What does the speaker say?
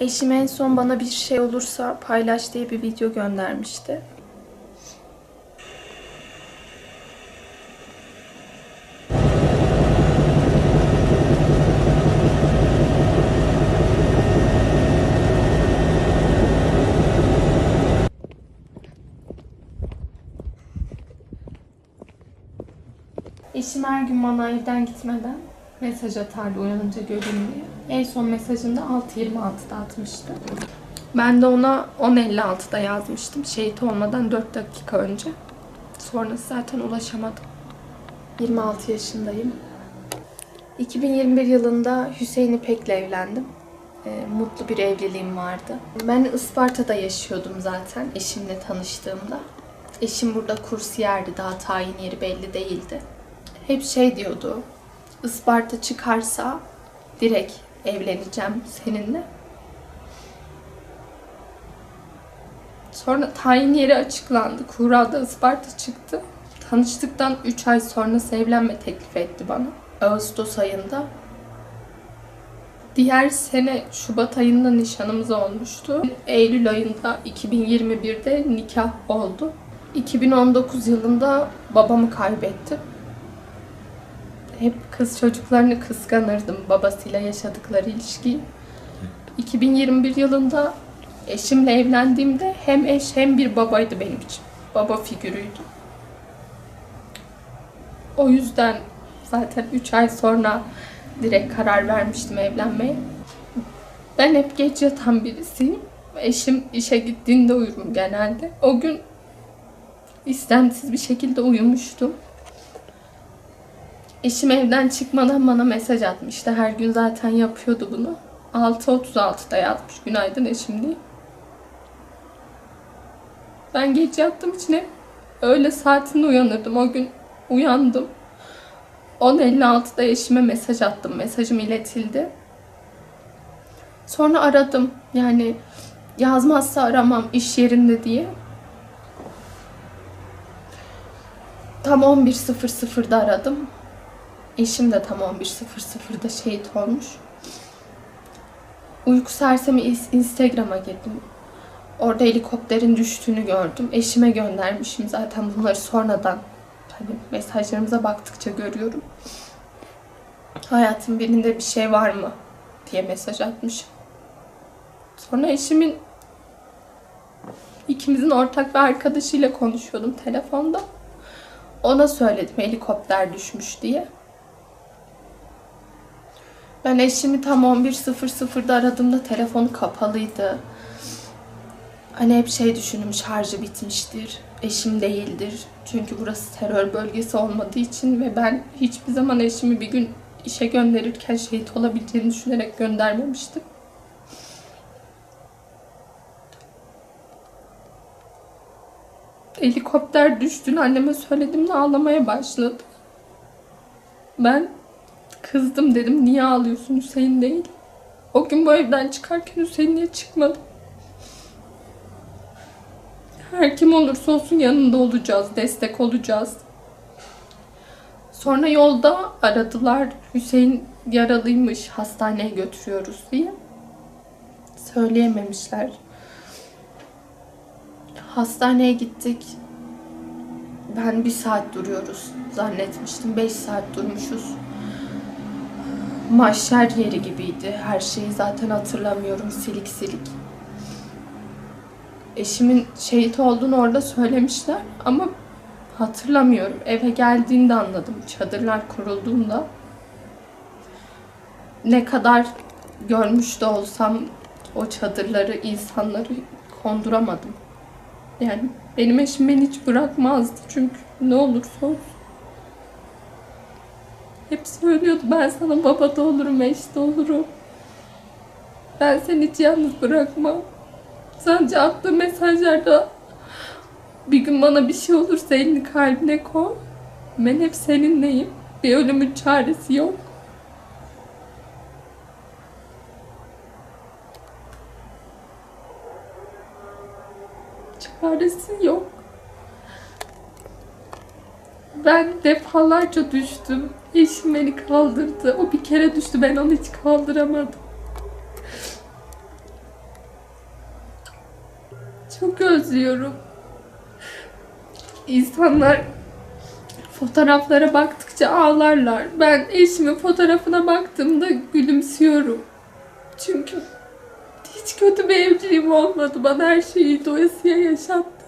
Eşim en son bana bir şey olursa paylaş diye bir video göndermişti. Eşim her gün bana evden gitmeden mesaj atardı uyanınca göreyim diye. En son mesajında 6.26'da atmıştı. Ben de ona 10.56'da yazmıştım. Şehit olmadan 4 dakika önce. Sonrası zaten ulaşamadım. 26 yaşındayım. 2021 yılında Hüseyin İpek'le evlendim. Ee, mutlu bir evliliğim vardı. Ben Isparta'da yaşıyordum zaten eşimle tanıştığımda. Eşim burada kursiyerdi, daha tayin yeri belli değildi. Hep şey diyordu, Isparta çıkarsa direkt evleneceğim seninle. Sonra tayin yeri açıklandı. Kura'da Isparta çıktı. Tanıştıktan 3 ay sonrası evlenme teklif etti bana. Ağustos ayında. Diğer sene Şubat ayında nişanımız olmuştu. Eylül ayında 2021'de nikah oldu. 2019 yılında babamı kaybettim. Hep kız çocuklarını kıskanırdım babasıyla yaşadıkları ilişkiyi. 2021 yılında eşimle evlendiğimde hem eş hem bir babaydı benim için. Baba figürüydü. O yüzden zaten 3 ay sonra direkt karar vermiştim evlenmeye. Ben hep geç yatan birisiyim. Eşim işe gittiğinde uyurum genelde. O gün istemsiz bir şekilde uyumuştum. Eşim evden çıkmadan bana mesaj atmıştı. Her gün zaten yapıyordu bunu. 6.36'da yazmış. Günaydın eşim diye. Ben geç yattığım için hep öğle saatinde uyanırdım. O gün uyandım. 10.56'da eşime mesaj attım. Mesajım iletildi. Sonra aradım. Yani yazmazsa aramam iş yerinde diye. Tam 11.00'da aradım. Eşim de tam 11.00'da şehit olmuş. Uyku sersemi Instagram'a girdim. Orada helikopterin düştüğünü gördüm. Eşime göndermişim zaten bunları sonradan. Hani mesajlarımıza baktıkça görüyorum. Hayatın birinde bir şey var mı diye mesaj atmışım. Sonra eşimin ikimizin ortak bir arkadaşıyla konuşuyordum telefonda. Ona söyledim helikopter düşmüş diye. Ben eşimi tam 11.00'da aradığımda telefonu kapalıydı. Hani hep şey düşündüm şarjı bitmiştir. Eşim değildir. Çünkü burası terör bölgesi olmadığı için ve ben hiçbir zaman eşimi bir gün işe gönderirken şehit olabileceğini düşünerek göndermemiştim. Helikopter düştüğünü anneme söylediğimde ağlamaya başladı. Ben kızdım dedim niye ağlıyorsun Hüseyin değil. O gün bu evden çıkarken Hüseyin niye çıkmadı? Her kim olursa olsun yanında olacağız, destek olacağız. Sonra yolda aradılar. Hüseyin yaralıymış, hastaneye götürüyoruz diye. Söyleyememişler. Hastaneye gittik. Ben bir saat duruyoruz zannetmiştim. Beş saat durmuşuz. Mahşer yeri gibiydi. Her şeyi zaten hatırlamıyorum. Silik silik. Eşimin şehit olduğunu orada söylemişler ama hatırlamıyorum. Eve geldiğinde anladım. Çadırlar kurulduğunda. Ne kadar görmüş de olsam o çadırları, insanları konduramadım. Yani benim eşim beni hiç bırakmazdı çünkü ne olursa olsun. Hep söylüyordu ben sana baba da olurum, eş de olurum. Ben seni hiç yalnız bırakmam. Sadece attığı mesajlarda bir gün bana bir şey olursa elini kalbine koy. Ben hep seninleyim. Bir ölümün çaresi yok. Çaresi yok. Ben defalarca düştüm. Eşim beni kaldırdı. O bir kere düştü. Ben onu hiç kaldıramadım. Çok özlüyorum. İnsanlar fotoğraflara baktıkça ağlarlar. Ben eşimin fotoğrafına baktığımda gülümsüyorum. Çünkü hiç kötü bir evliliğim olmadı. Bana her şeyi doyasıya yaşattı.